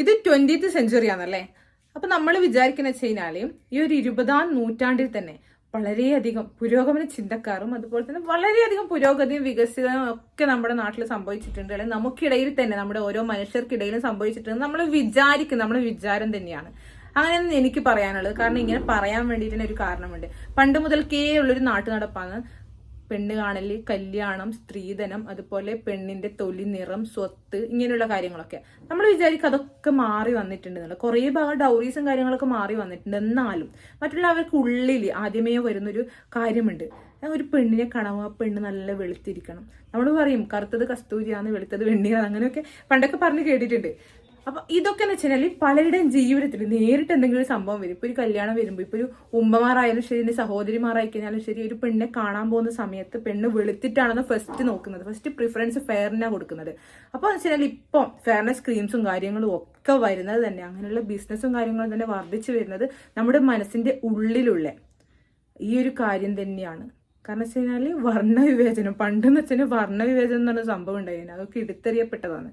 ഇത് twentieth century ആണല്ലേ? അപ്പൊ നമ്മൾ വിചാരിക്കുന്ന വെച്ച് ഈ ഒരു ഇരുപതാം നൂറ്റാണ്ടിൽ തന്നെ വളരെയധികം പുരോഗമന ചിന്തക്കാരും അതുപോലെ തന്നെ വളരെയധികം പുരോഗതിയും വികസിതവും ഒക്കെ നമ്മുടെ നാട്ടിൽ സംഭവിച്ചിട്ടുണ്ട് അല്ലെങ്കിൽ നമുക്കിടയിൽ തന്നെ നമ്മുടെ ഓരോ മനുഷ്യർക്കിടയിലും സംഭവിച്ചിട്ടുണ്ട്. നമ്മൾ വിചാരിക്കും നമ്മുടെ വിചാരം തന്നെയാണ്. അങ്ങനെയൊന്നും എനിക്ക് പറയാനുള്ളത്. കാരണം ഇങ്ങനെ പറയാൻ വേണ്ടിയിട്ട് ഒരു കാരണമുണ്ട്. പണ്ട് മുതൽക്കേ ഉള്ളൊരു നാട്ടു നടപ്പാണ് പെണ്ണ് കാണൽ കല്യാണം സ്ത്രീധനം അതുപോലെ പെണ്ണിന്റെ തൊലി നിറം സ്വത്ത് ഇങ്ങനെയുള്ള കാര്യങ്ങളൊക്കെ. നമ്മൾ വിചാരിക്കും അതൊക്കെ മാറി വന്നിട്ടുണ്ട് എന്നുള്ളത് കുറേ ഭാഗം ഡൗറീസും കാര്യങ്ങളൊക്കെ മാറി വന്നിട്ടുണ്ട്. എന്നാലും മറ്റുള്ളവർക്ക് ഉള്ളിൽ ആദ്യമേ വരുന്നൊരു കാര്യമുണ്ട്. ഒരു പെണ്ണിനെ കാണുമ്പോൾ ആ പെണ്ണ് നല്ല വെളുത്തിരിക്കണം. നമ്മൾ പറയും കറുത്തത് കസ്തൂരിയാണ് വെളുത്തത് വെണ്ണിയാണ് അങ്ങനെയൊക്കെ പണ്ടൊക്കെ പറഞ്ഞ് കേട്ടിട്ടുണ്ട്. അപ്പൊ ഇതൊക്കെ എന്ന് വെച്ചാൽ പലരുടെയും ജീവിതത്തിൽ നേരിട്ട് എന്തെങ്കിലും ഒരു സംഭവം വരും. ഇപ്പൊ ഒരു കല്യാണം വരുമ്പോൾ ഇപ്പൊ ഒരു ഉമ്മമാരായാലും ശരി എന്റെ സഹോദരിമാരായി കഴിഞ്ഞാലും ശരി ഒരു പെണ്ണിനെ കാണാൻ പോകുന്ന സമയത്ത് പെണ്ണ് വെളുത്തിട്ടാണെന്ന് ഫസ്റ്റ് നോക്കുന്നത്. ഫസ്റ്റ് പ്രിഫറൻസ് ഫെയറിനാണ് കൊടുക്കുന്നത്. അപ്പൊ എന്ന് വെച്ചാൽ ഇപ്പം ഫെയർനെസ് ക്രീംസും കാര്യങ്ങളും ഒക്കെ വരുന്നത് തന്നെ. അങ്ങനെയുള്ള ബിസിനസ്സും കാര്യങ്ങളും തന്നെ വർദ്ധിച്ചു വരുന്നത് നമ്മുടെ മനസ്സിന്റെ ഉള്ളിലുള്ള ഈ ഒരു കാര്യം തന്നെയാണ്. കാരണം വെച്ച് കഴിഞ്ഞാൽ വർണവിവേചനം പണ്ടെന്ന് വെച്ചാൽ വർണവിവേചനം എന്ന് പറഞ്ഞ സംഭവം ഉണ്ടായിരുന്നു. അതൊക്കെ എടുത്തെറിയപ്പെട്ടതാണ്.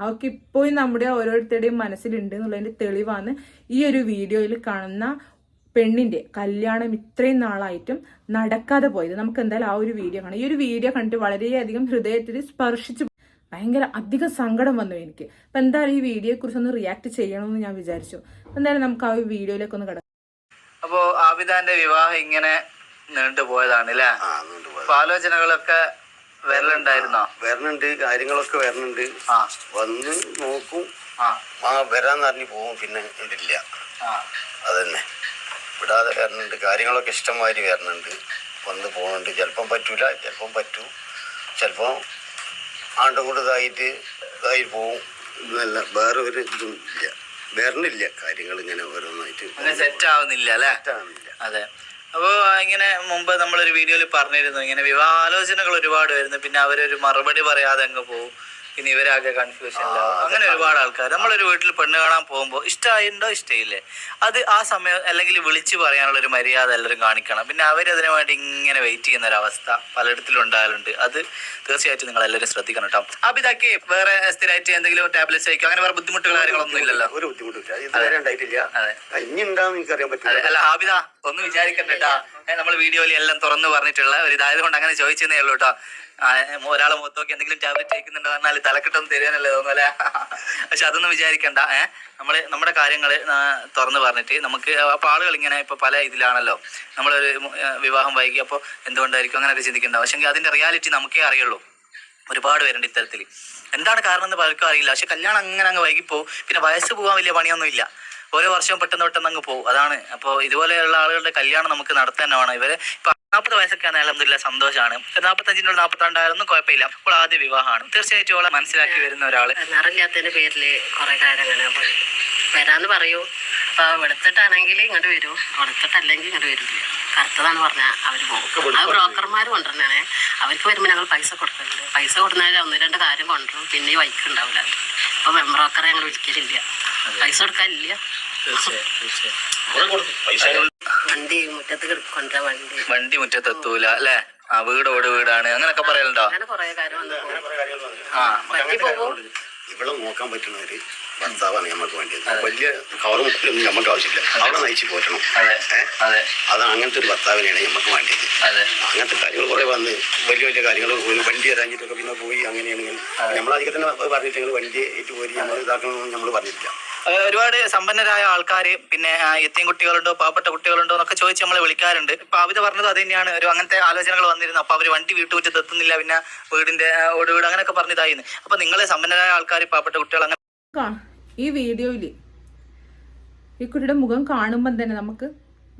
അതൊക്കെ ഇപ്പോഴും നമ്മുടെ ഓരോരുത്തരുടെയും മനസ്സിലുണ്ട് എന്നുള്ളതിന്റെ തെളിവാണ് ഈ ഒരു വീഡിയോയിൽ കാണുന്ന പെണ്ണിന്റെ കല്യാണം ഇത്രയും നാളായിട്ടും നടക്കാതെ പോയത്. നമുക്ക് എന്തായാലും ആ ഒരു വീഡിയോ കാണാം. ഈ ഒരു വീഡിയോ കണ്ടിട്ട് വളരെയധികം ഹൃദയത്തിൽ സ്പർശിച്ചു. ഭയങ്കര അധികം സങ്കടം വന്നു എനിക്ക്. അപ്പൊ എന്തായാലും ഈ വീഡിയോയെ കുറിച്ച് ഒന്ന് റിയാക്ട് ചെയ്യണമെന്ന് ഞാൻ വിചാരിച്ചു. എന്തായാലും നമുക്ക് ആ ഒരു വീഡിയോയിലേക്ക് ഒന്ന് കിടക്കാം. അപ്പോ ആബിദാന്റെ വിവാഹം ഇങ്ങനെ നീണ്ടുപോയതാണ് അല്ലേ? ആലോചനകളൊക്കെ വരലുണ്ടായിരുന്നോ? വരണുണ്ട് കാര്യങ്ങളൊക്കെ വരണുണ്ട് ആ. വന്ന് നോക്കും. ആ. ആ വരാന്ന് പറഞ്ഞു പോകും പിന്നെ ഇല്ല ആ. അതന്നെ. വിടാതെ വരണുണ്ട് കാര്യങ്ങളൊക്കെ ഇഷ്ടംമാതിരി വരണുണ്ട് വന്ന് പോകുന്നുണ്ട് ചിലപ്പം പറ്റൂല ചിലപ്പം പറ്റൂ. ചിലപ്പം ആണ്ടും കൂടെ ഇതായിട്ട് ഇതായി പോവും. എന്നല്ല വേറെ ഒരു ഇതും ഇല്ല. വരണില്ല കാര്യങ്ങൾ ഇങ്ങനെ ഓരോന്നായിട്ട്. സെറ്റ് ആവുന്നില്ല അല്ലേ? സെറ്റാകുന്നില്ല അതെ. അപ്പോ ഇങ്ങനെ മുമ്പ് നമ്മളൊരു വീഡിയോയിൽ പറഞ്ഞിരുന്നു ഇങ്ങനെ വിവാഹാലോചനകൾ ഒരുപാട് വരുന്നു പിന്നെ അവരൊരു മറുപടി പറയാതെ അങ്ങ് പോകും പിന്നെ ഇവരാകെ കൺഫ്യൂഷനിലാവും അങ്ങനെ ഒരുപാട് ആൾക്കാർ നമ്മളൊരു വീട്ടിൽ പെണ്ണ് കാണാൻ പോകുമ്പോൾ ഇഷ്ടമായിട്ടുണ്ടോ ഇഷ്ടമില്ലേ അത് ആ സമയം അല്ലെങ്കിൽ വിളിച്ചു പറയാനുള്ള ഒരു മര്യാദ എല്ലാവരും കാണിക്കണം. പിന്നെ അവരതിനു വേണ്ടി ഇങ്ങനെ വെയിറ്റ് ചെയ്യുന്ന ഒരു അവസ്ഥ പലയിടത്തിലും ഉണ്ടാകലുണ്ട്. അത് തീർച്ചയായിട്ടും നിങ്ങൾ എല്ലാവരും ശ്രദ്ധിക്കണം കേട്ടോ. അപ്പൊ ഇതൊക്കെ വേറെ സ്ഥിരമായിട്ട് എന്തെങ്കിലും ടാബ്ലറ്റ്സ് കഴിക്കും അങ്ങനെ വേറെ ബുദ്ധിമുട്ടുകൾ കാര്യങ്ങളൊന്നും ഇല്ലല്ലോ. ഒരു ബുദ്ധിമുട്ടില്ല. അതെ. അല്ല ഹാബിദ ഒന്നും വിചാരിക്കണ്ട നമ്മൾ വീഡിയോയിൽ എല്ലാം തുറന്നു പറഞ്ഞിട്ടുള്ള ഒരു ഇതായത് കൊണ്ട് അങ്ങനെ ചോദിച്ചതേ ഉള്ളൂ കേട്ടോ ഒരാളെ മുഖത്ത് നോക്കി എന്തെങ്കിലും ടാബ്ലറ്റ് കഴിക്കുന്നുണ്ടോ പറഞ്ഞാൽ തലക്കെട്ടൊന്നും തരുവാനല്ലേ തോന്നുന്നു പക്ഷെ അതൊന്നും വിചാരിക്കണ്ട. ഏഹ് നമ്മൾ നമ്മുടെ കാര്യങ്ങൾ തുറന്നു പറഞ്ഞിട്ട് നമുക്ക് അപ്പൊ ആളുകൾ ഇങ്ങനെ ഇപ്പൊ പല ഇതിലാണല്ലോ. നമ്മളൊരു വിവാഹം വൈകി അപ്പോൾ എന്തുകൊണ്ടായിരിക്കും അങ്ങനെയൊക്കെ ചിന്തിക്കേണ്ട. പക്ഷെ അതിന്റെ റിയാലിറ്റി നമുക്കേ അറിയുള്ളൂ. ഒരുപാട് പേരുണ്ട് ഇത്തരത്തിൽ എന്താണ് കാരണം എന്ന് പലർക്കും അറിയില്ല. പക്ഷെ കല്യാണം അങ്ങനെ അങ്ങ് വൈകിപ്പോ പിന്നെ വയസ്സ് പോകാൻ വലിയ പണിയൊന്നും ഇല്ല ഓരോ വർഷവും പെട്ടെന്ന് പെട്ടെന്ന് അങ്ങ് പോകും. അതാണ് അപ്പോൾ ഇതുപോലെയുള്ള ആളുകളുടെ കല്യാണം നമുക്ക് നടത്താൻ വേണം. ഇവരെ ഇപ്പൊ നാൽപ്പത് വയസ്സൊക്കെ അലഹമില്ല സന്തോഷമാണ് നാൽപ്പത്തഞ്ചിനോട് നാൽപ്പത്തി രണ്ടായിരുന്നു കുഴപ്പമില്ല. അപ്പോൾ ആദ്യ വിവാഹമാണ്. തീർച്ചയായിട്ടും അവളെ മനസ്സിലാക്കി വരുന്ന ഒരാൾ നിറമില്ലാത്തതിന്റെ പേരിൽ കുറെ കാര്യം അങ്ങനെ പറയും വരാന്ന് പറയൂ. അപ്പൊ വെളുത്തിട്ടാണെങ്കിൽ ഇങ്ങോട്ട് വരൂ. വെളുത്തിട്ടല്ലെങ്കിൽ ഇങ്ങോട്ട് വരില്ല. കറുത്തതാന്ന് പറഞ്ഞാൽ അവർ പോകും. അത് ബ്രോക്കർമാർ കൊണ്ടുവരണേ. അവർക്ക് വരുമ്പോൾ ഞങ്ങൾ പൈസ കൊടുക്കുന്നുണ്ട് പൈസ കൊടുക്കുന്നതിൽ ഒന്ന് രണ്ട് കാര്യം കൊണ്ടുവരും. പിന്നെ ഈ വൈക്ക് ഉണ്ടാവില്ല അപ്പൊ ബ്രോക്കറെ ഞങ്ങൾ വിളിക്കലില്ല. പൈസ കൊടുക്കാനില്ല. വണ്ടി മുറ്റത്ത് കൊണ്ട വണ്ടി. വണ്ടി മുറ്റത്ത് എത്തൂല അല്ലേ? ആ വീട് ഓട് വീടാണ്. അങ്ങനെയൊക്കെ പറയലുണ്ടോ? ഇവിടെ നോക്കാൻ പറ്റുന്ന ഒരു ഭർത്താവാണ് നമുക്ക് വേണ്ടത് വലിയ കവറും ഒന്നും നമുക്ക് ആവശ്യമില്ല. അവിടെ നയിച്ചു പോറ്റണം. അതെ. ഏ? അതെ. അത് അങ്ങനത്തെ ഒരു ഭർത്താവിനെയാണ് നമുക്ക് വേണ്ടത് അതെ. അങ്ങനത്തെ കാര്യങ്ങൾ കുറെ വന്ന് വലിയ വലിയ കാര്യങ്ങൾ ഒരു വണ്ടി അരാഞ്ഞിട്ടൊക്കെ പിന്നെ പോയി അങ്ങനെയാണ് നമ്മളധികം തന്നെ പറഞ്ഞിട്ട് വണ്ടി ഏറ്റ് പോയി നമ്മൾ ഇതാക്കണമെന്ന് നമ്മൾ പറഞ്ഞിട്ടില്ല. ഒരുപാട് സമ്പന്നരായ ആൾക്കാര് പിന്നെ എത്തിയും കുട്ടികളുണ്ടോ പാവപ്പെട്ട കുട്ടികളുണ്ടോ എന്നൊക്കെ ചോദിച്ച് നമ്മളെ വിളിക്കാറുണ്ട്. ഇപ്പൊ അവിത പറഞ്ഞത് അത് തന്നെയാണ്. ഒരു അങ്ങനത്തെ ആലോചനകൾ വന്നിരുന്നു. അപ്പൊ അവർ വണ്ടി വീട്ടുമുറ്റത്ത് എത്തുന്നില്ല. പിന്നെ വീടിന്റെ ഓട് വീട് അങ്ങനെയൊക്കെ പറഞ്ഞതായിരുന്നു. അപ്പൊ നിങ്ങളെ സമ്പന്നരായ ആൾക്കാർ പാവപ്പെട്ട കുട്ടികൾ അങ്ങനെ ഈ വീഡിയോയിൽ ഈ കുട്ടിയുടെ മുഖം കാണുമ്പം തന്നെ നമുക്ക്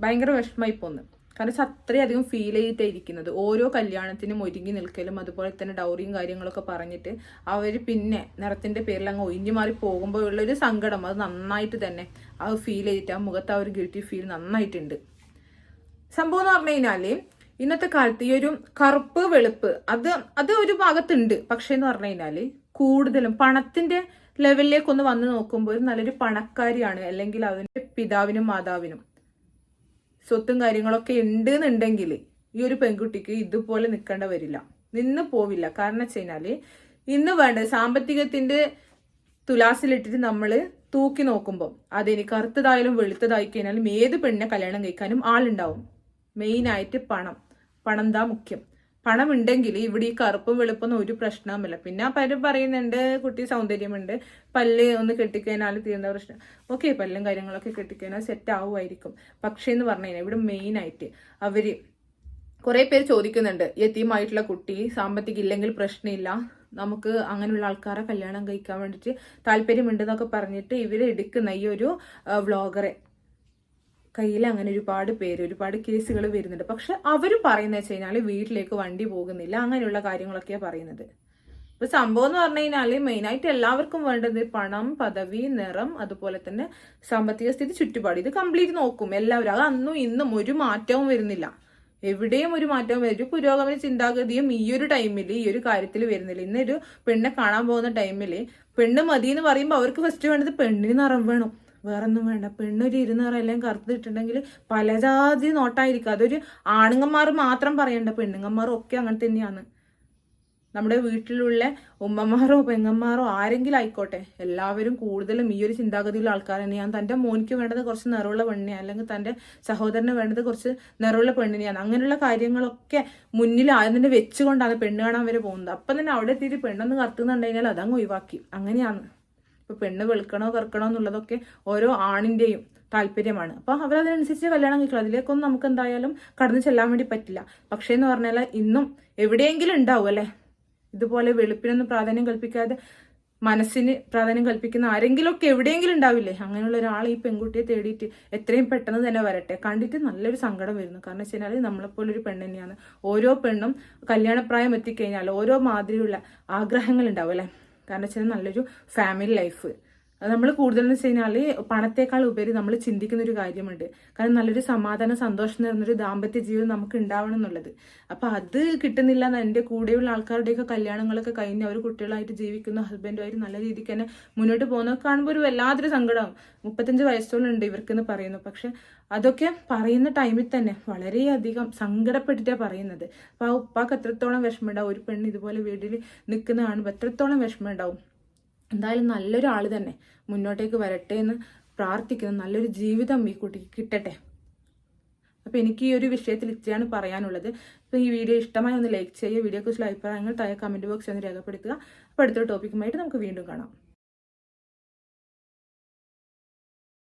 ഭയങ്കര വിഷമമായി പോന്ന് കാരണം വെച്ചാൽ അത്രയധികം ഫീൽ ചെയ്തിട്ടായിരിക്കുന്നത്. ഓരോ കല്യാണത്തിനും ഒരുങ്ങി നിൽക്കലും അതുപോലെ തന്നെ ഡൗറിയും കാര്യങ്ങളൊക്കെ പറഞ്ഞിട്ട് അവർ പിന്നെ നിറത്തിന്റെ പേരിൽ അങ്ങ് ഒഴിഞ്ഞു മാറി പോകുമ്പോൾ ഒരു സങ്കടം. അത് നന്നായിട്ട് തന്നെ ആ ഫീൽ ചെയ്തിട്ട് ആ മുഖത്ത് ആ ഒരു ഗിൽറ്റി ഫീൽ നന്നായിട്ടുണ്ട്. സംഭവം എന്ന് പറഞ്ഞു കഴിഞ്ഞാൽ ഇന്നത്തെ കാലത്ത് ഈ ഒരു കറുപ്പ് വെളുപ്പ് അത് അത് ഒരു ഭാഗത്തുണ്ട്. പക്ഷേ എന്ന് പറഞ്ഞു കഴിഞ്ഞാൽ കൂടുതലും പണത്തിന്റെ ലെവലിലേക്ക് ഒന്ന് വന്ന് നോക്കുമ്പോൾ ഒരു നല്ലൊരു പണക്കാരിയാണ്. അല്ലെങ്കിൽ അവന്റെ പിതാവിനും മാതാവിനും. സ്വത്തും കാര്യങ്ങളൊക്കെ ഉണ്ട് എന്നുണ്ടെങ്കിൽ ഈ ഒരു പെൺകുട്ടിക്ക് ഇതുപോലെ നിൽക്കേണ്ട വരില്ല. നിന്ന് പോവില്ല. കാരണം വെച്ച് കഴിഞ്ഞാൽ ഇന്ന് വേണ്ട സാമ്പത്തികത്തിന്റെ തുലാസിലിട്ടിട്ട് നമ്മൾ തൂക്കി നോക്കുമ്പോൾ അതിന് കറുത്തതായാലും വെളുത്തതായി കഴിഞ്ഞാലും ഏത് പെണ്ണിനെ കല്യാണം കഴിക്കാനും ആളുണ്ടാവും. മെയിനായിട്ട് പണം. പണം താ മുഖ്യം. പണം ഉണ്ടെങ്കിൽ ഇവിടെ ഈ കറുപ്പും വെളുപ്പൊന്നും ഒരു പ്രശ്നവുമില്ല. പിന്നെ പലരും പറയുന്നുണ്ട് കുട്ടി സൗന്ദര്യമുണ്ട് പല്ല് ഒന്ന് കെട്ടിക്കഴിഞ്ഞാൽ തീർന്ന പ്രശ്നം. ഓക്കെ പല്ലും കാര്യങ്ങളൊക്കെ കെട്ടിക്കഴിഞ്ഞാൽ സെറ്റ് ആവുമായിരിക്കും. പക്ഷേ എന്ന് പറഞ്ഞു കഴിഞ്ഞാൽ ഇവിടെ മെയിനായിട്ട് അവർ കുറേ പേര് ചോദിക്കുന്നുണ്ട് യത്തീമായിട്ടുള്ള കുട്ടി സാമ്പത്തികം ഇല്ലെങ്കിൽ പ്രശ്നമില്ല. നമുക്ക് അങ്ങനെയുള്ള ആൾക്കാരെ കല്യാണം കഴിക്കാൻ വേണ്ടിയിട്ട് താല്പര്യമുണ്ടെന്നൊക്കെ പറഞ്ഞിട്ട് ഇവർ എടുക്കുന്ന ഈ ഒരു വ്ളോഗറെ കയ്യിൽ അങ്ങനെ ഒരുപാട് പേര് ഒരുപാട് കേസുകൾ വരുന്നുണ്ട്. പക്ഷെ അവർ പറയുന്നത് വെച്ച് കഴിഞ്ഞാൽ വീട്ടിലേക്ക് വണ്ടി പോകുന്നില്ല അങ്ങനെയുള്ള കാര്യങ്ങളൊക്കെയാണ് പറയുന്നത്. ഇപ്പൊ സംഭവം എന്ന് പറഞ്ഞു കഴിഞ്ഞാൽ മെയിനായിട്ട് എല്ലാവർക്കും വേണ്ടത് പണം പദവി നിറം അതുപോലെ തന്നെ സാമ്പത്തിക സ്ഥിതി ചുറ്റുപാട്. ഇത് കംപ്ലീറ്റ് നോക്കും. എല്ലാവരും. അത് അന്നും ഇന്നും ഒരു മാറ്റവും വരുന്നില്ല. എവിടെയും ഒരു മാറ്റവും വരും പുരോഗമന ചിന്താഗതിയും ഈ ഒരു ടൈമിൽ ഈ ഒരു കാര്യത്തിൽ വരുന്നില്ല. ഇന്നൊരു പെണ്ണെ കാണാൻ പോകുന്ന ടൈമിൽ പെണ്ണ് മതി എന്ന് പറയുമ്പോൾ അവർക്ക് ഫസ്റ്റ് വേണ്ടത് പെണ്ണിന് നിറം വേണം. വേറൊന്നും വേണ്ട. പെണ്ണൊരു ഇരുനിറം എല്ലാം കറുത്തിട്ടുണ്ടെങ്കിൽ പല ജാതി നോട്ടായിരിക്കും. അതൊരു ആണുങ്ങന്മാർ മാത്രം പറയണ്ട. പെണ്ണുങ്ങന്മാരും ഒക്കെ അങ്ങനെ തന്നെയാണ്. നമ്മുടെ വീട്ടിലുള്ള ഉമ്മമാരോ പെങ്ങന്മാരോ ആരെങ്കിലും ആയിക്കോട്ടെ. എല്ലാവരും കൂടുതലും ഈ ഒരു ചിന്താഗതിയിലുള്ള ആൾക്കാർ തന്നെയാണ്. തന്റെ മോനിക്ക് വേണ്ടത് കുറച്ച് നിറവുള്ള പെണ്ണിനെയാണ്. അല്ലെങ്കിൽ തന്റെ സഹോദരന് വേണ്ടത് കുറച്ച് നിറവുള്ള പെണ്ണിനെയാണ്. അങ്ങനെയുള്ള കാര്യങ്ങളൊക്കെ മുന്നിൽ തന്നെ വെച്ചുകൊണ്ടാണ് പെണ്ണ് കാണാൻ വരെ പോകുന്നത്. അപ്പം തന്നെ അവിടെ എത്തിയിട്ട് പെണ്ണൊന്ന് കത്തുന്നുണ്ടെങ്കിൽ അതങ്ങ് ഒഴിവാക്കി. അങ്ങനെയാണ്. ഇപ്പൊ പെണ്ണ് വെളുക്കണോ കറുക്കണോ എന്നുള്ളതൊക്കെ ഓരോ ആണിന്റെയും താല്പര്യമാണ്. അപ്പൊ അവരതിനനുസരിച്ച് കല്യാണം കഴിക്കണം. അതിലേക്കൊന്നും നമുക്ക് എന്തായാലും കടന്നു ചെല്ലാൻ വേണ്ടി പറ്റില്ല. പക്ഷേ എന്ന് പറഞ്ഞാൽ ഇന്നും എവിടെയെങ്കിലും ഉണ്ടാവും അല്ലെ? ഇതുപോലെ വെളുപ്പിനൊന്നും പ്രാധാന്യം കൽപ്പിക്കാതെ മനസ്സിന് പ്രാധാന്യം കൽപ്പിക്കുന്ന ആരെങ്കിലും ഒക്കെ എവിടെയെങ്കിലും ഉണ്ടാവില്ലേ? അങ്ങനെയുള്ള ഒരാൾ ഈ പെൺകുട്ടിയെ തേടിയിട്ട് എത്രയും പെട്ടെന്ന് തന്നെ വരട്ടെ. കണ്ടിട്ട് നല്ലൊരു സങ്കടം വരുന്നു. കാരണം വെച്ച് കഴിഞ്ഞാൽ നമ്മളെപ്പോലെ ഒരു പെണ്ണ് തന്നെയാണ്. ഓരോ പെണ്ണും കല്യാണപ്രായം എത്തിക്കഴിഞ്ഞാൽ ഓരോ മാതിരിയുള്ള ആഗ്രഹങ്ങൾ ഉണ്ടാവും അല്ലേ? കാരണം വെച്ചാൽ നല്ലൊരു ഫാമിലി ലൈഫ് നമ്മൾ കൂടുതലെന്ന് വെച്ച് കഴിഞ്ഞാൽ പണത്തേക്കാൾ ഉപരി നമ്മൾ ചിന്തിക്കുന്ന ഒരു കാര്യമുണ്ട്. കാരണം നല്ലൊരു സമാധാന സന്തോഷം നിറഞ്ഞൊരു ദാമ്പത്യ ജീവിതം നമുക്ക് ഉണ്ടാവണം എന്നുള്ളത്. അപ്പൊ അത് കിട്ടുന്നില്ല എന്ന് എന്റെ കൂടെയുള്ള ആൾക്കാരുടെയൊക്കെ കല്യാണങ്ങളൊക്കെ കഴിഞ്ഞ് അവർ കുട്ടികളായിട്ട് ജീവിക്കുന്ന ഹസ്ബൻഡുമായിട്ട് നല്ല രീതിക്ക് തന്നെ മുന്നോട്ട് പോകുന്നത് കാണുമ്പോൾ ഒരു വല്ലാതൊരു സങ്കടം. മുപ്പത്തഞ്ച് വയസ്സോളം ഉണ്ട് ഇവർക്കെന്ന് പറയുന്നു. പക്ഷെ അതൊക്കെ പറയുന്ന ടൈമിൽ തന്നെ വളരെയധികം സങ്കടപ്പെട്ടിട്ടാണ് പറയുന്നത്. അപ്പൊ ആ ഉപ്പാക്ക് എത്രത്തോളം വിഷമമുണ്ടാവും ഒരു പെണ്ണ് ഇതുപോലെ വീട്ടിൽ നിൽക്കുന്ന കാണുമ്പോൾ എത്രത്തോളം വിഷമമുണ്ടാവും എന്തായാലും നല്ലൊരു ആൾ തന്നെ. മുന്നോട്ടേക്ക് വരട്ടെ എന്ന് പ്രാർത്ഥിക്കുന്നു. നല്ലൊരു ജീവിതം ഈ കുട്ടിക്ക് കിട്ടട്ടെ. അപ്പോൾ എനിക്ക് ഈ ഒരു വിഷയത്തിൽ ഇത്രയാണ് പറയാനുള്ളത്. അപ്പൊ ഈ വീഡിയോ ഇഷ്ടമായി ഒന്ന് ലൈക്ക് ചെയ്യുക വീഡിയോ കുറിച്ചുള്ള അഭിപ്രായങ്ങൾ താഴെ കമന്റ് ബോക്സിൽ ഒന്ന് രേഖപ്പെടുത്തുക. അപ്പോൾ അടുത്തൊരു ടോപ്പിക്കുമായിട്ട് നമുക്ക് വീണ്ടും കാണാം.